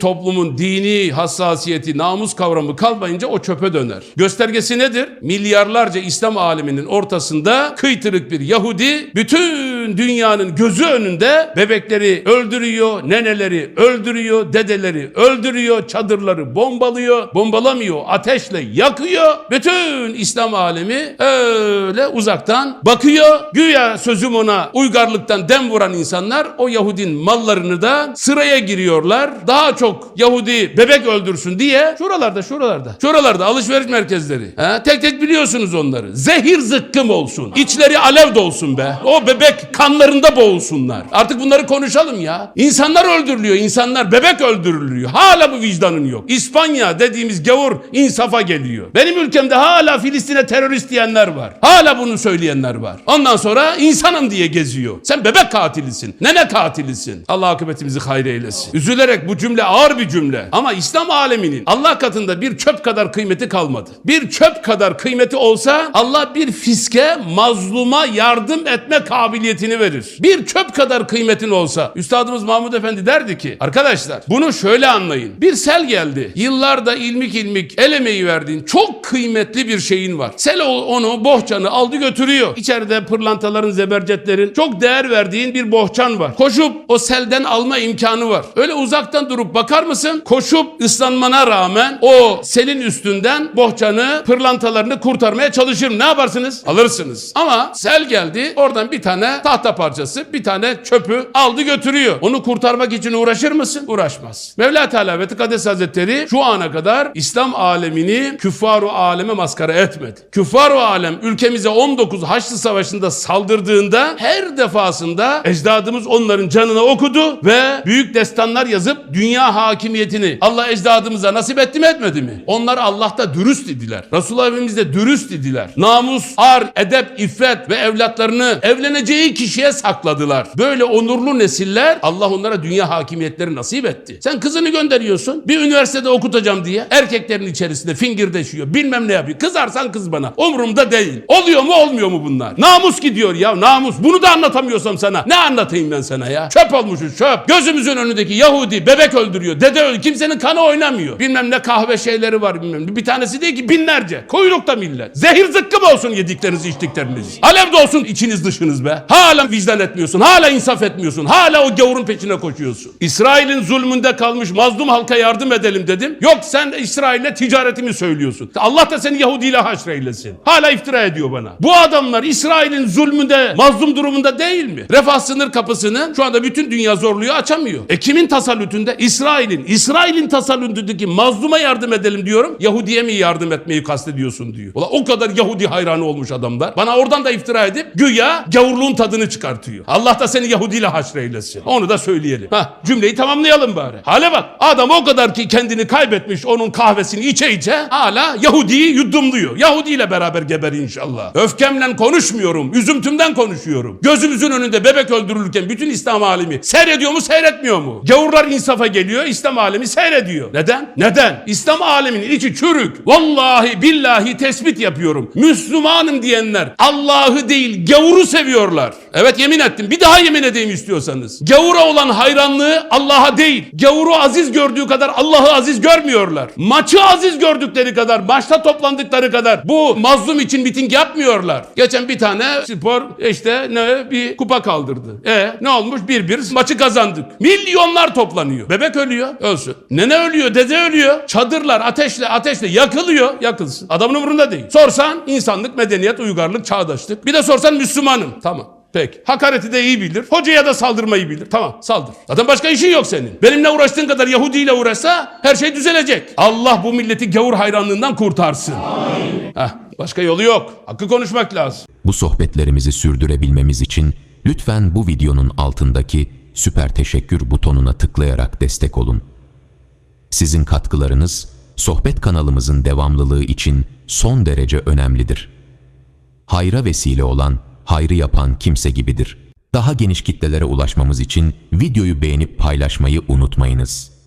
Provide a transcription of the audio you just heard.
Toplumun dini hassasiyeti, namus kavramı kalmayınca o çöpe döner. Göstergesi nedir? Milyarlarca İslam aleminin ortasında kıytırık bir Yahudi bütün dünyanın gözü önünde bebekleri öldürüyor, neneleri öldürüyor, dedeleri öldürüyor, çadırları bombalıyor, bombalamıyor, ateşle yakıyor. Bütün İslam alemi öyle uzaktan bakıyor. Güya sözüm ona uygarlıktan dem vuran insanlar o Yahudinin mallarını da sıraya giriyorlar. Daha çok Yahudi bebek öldürsün diye şuralarda şuralarda şuralarda alışveriş merkezleri. Ha, tek tek biliyorsunuz onları. Zehir zıkkım olsun. İçleri alev dolsun be. O bebek kanlarında boğulsunlar. Artık bunları konuşalım ya. İnsanlar öldürülüyor. insanlar bebek öldürülüyor. Hala bu vicdanın yok. İspanya dediğimiz gavur insafa geliyor. Benim ülkemde hala Filistin'e terörist diyenler var. Hala bunu söyleyenler var. Ondan sonra insanım diye geziyor. Sen bebek katilisin. Nene katilisin. Allah akıbetimizi hayır eylesin. Üzülerek bu cümle ağır bir cümle. Ama İslam aleminin Allah katında bir çöp kadar kıymeti kalmadı. Bir çöp kadar kıymeti olsa Allah bir fiske mazluma yardım etme kabiliyetini verir. Bir çöp kadar kıymetin olsa Üstadımız Mahmud Efendi derdi ki arkadaşlar bunu şöyle anlayın. Bir sel geldi. Yıllarda ilmik ilmik el emeği verdiğin çok kıymetli bir şeyin var. Sel onu bohçanı aldı götürüyor. İçeride pırlantaların zebercetlerin çok değer verdiğin bir bohçan var. Koşup o selden alma imkanı var. Öyle uzaktan durup bakar mısın? Koşup ıslanmana rağmen o selin üstünden bohçanı pırlantalarını kurtarmaya çalışırım. Ne yaparsınız? Alırsınız. Ama sel geldi oradan bir tane tahta parçası bir tane çöpü aldı götürüyor. Onu kurtarmak için uğraşır mısın? Uğraşmaz. Mevla Teala ve Tekaddes Hazretleri şu ana kadar İslam alemini küffar-ı aleme maskara etmedi. Küffar-ı alem ülkemize 19 Haçlı Savaşı'nda saldırdığında her defasında ecdadımız onların canını okudu ve büyük destanlar yazıp dünya hakimiyetini Allah ecdadımıza nasip etti mi etmedi mi? Onlar Allah'ta dürüst idiler. Resulullah Efendimiz de dürüst idiler. Namus, ar, edep, iffet ve evlatlarını evleneceği kişiye sakladılar. Böyle onurlu nesiller Allah onlara dünya hakimiyetleri nasip etti. Sen kızını gönderiyorsun bir üniversitede okutacağım diye erkeklerin içerisinde fingirdeşiyor bilmem ne yapıyor. Kızarsan kız bana umurumda değil. Oluyor mu olmuyor mu bunlar? Namus gidiyor ya namus. Bunu da anlatamıyorsam sana ne anlatayım ben sana ya? Çöp olmuşuz çöp. Gözümüzün önündeki Yahudi bebek öldürüyor. Dede öldürüyor. Kimsenin kanı oynamıyor. Bilmem ne kahve şeyleri var bilmem ne. Bir tanesi değil ki binlerce. Kuyrukta millet. Zehir zıkkım olsun yedikleriniz içtikleriniz. Alev de olsun içiniz dışınız be. Hala vicdan etmiyorsun. Hala insaf etmiyorsun. Hala o gavurun peşine koşuyorsun. İsrail'in zulmünde kalmış mazlum halka yardım edelim dedim. Yok sen İsrail'le ticaretimi söylüyorsun. Allah da seni Yahudi ile haşreylesin. Hala iftira ediyor bana. Bu adamlar İsrail'in zulmünde mazlum durumunda değil mi? Refah sınır kapısını şu anda bütün dünya zorluyor açamıyor. E kimin tasallütünde? İsrail'in. İsrail'in tasallütündeki mazluma yardım edelim diyorum. Yahudi'ye mi yardım etmeyi kastediyorsun diyor. Ulan o kadar Yahudi hayranı olmuş adamlar. Bana oradan da iftira edip güya gavurluğun tadını çıkartıyor. Allah da seni Yahudi ile haşreylesin. Onu da söyleyelim. Hah cümleyi tamamlayalım bari. Hale bak. Adam o kadar ki kendini kaybetmiş onun kahvesini içe içe hala Yahudi'yi yudumluyor. Yahudi ile beraber geber inşallah. Öfkemle konuşmuyorum. Üzüntümden konuşuyorum. Gözümüzün önünde bebek öldürülürken bütün İslam alemi seyrediyor mu seyretmiyor mu? Gavurlar insafa geliyor İslam alemi seyrediyor. Neden? Neden? İslam aleminin içi çürük. Vallahi billahi tespit yapıyorum. Müslümanım diyenler Allah'ı değil gavuru seviyorlar. Evet yemin ettim. Bir daha yemin edeyim istiyorsanız. Gavura olan hayranlığı Allah'a değil. Gavuru aziz gördüğü kadar Allah'ı aziz görmüyorlar. Maçı aziz gördükleri kadar, maçta toplandıkları kadar bu mazlum için miting yapmıyorlar. Geçen bir tane spor işte ne bir kupa kaldırdı. E ne olmuş? Bir bir maçı kazandık. Milyonlar toplanıyor. Bebek ölüyor. Ölsün. Nene ölüyor, dede ölüyor. Çadırlar ateşle ateşle yakılıyor. Yakılsın. Adamın umurunda değil. Sorsan insanlık, medeniyet, uygarlık, çağdaşlık. Bir de sorsan Müslümanım. Tamam. Peki. Hakareti de iyi bilir. Hocaya da saldırmayı bilir. Tamam saldır. Zaten başka işin yok senin. Benimle uğraştığın kadar Yahudi ile uğraşsa her şey düzelecek. Allah bu milleti gavur hayranlığından kurtarsın. Heh, başka yolu yok. Hakkı konuşmak lazım. Bu sohbetlerimizi sürdürebilmemiz için lütfen bu videonun altındaki süper teşekkür butonuna tıklayarak destek olun. Sizin katkılarınız sohbet kanalımızın devamlılığı için son derece önemlidir. Hayra vesile olan, hayrı yapan kimse gibidir. Daha geniş kitlelere ulaşmamız için videoyu beğenip paylaşmayı unutmayınız.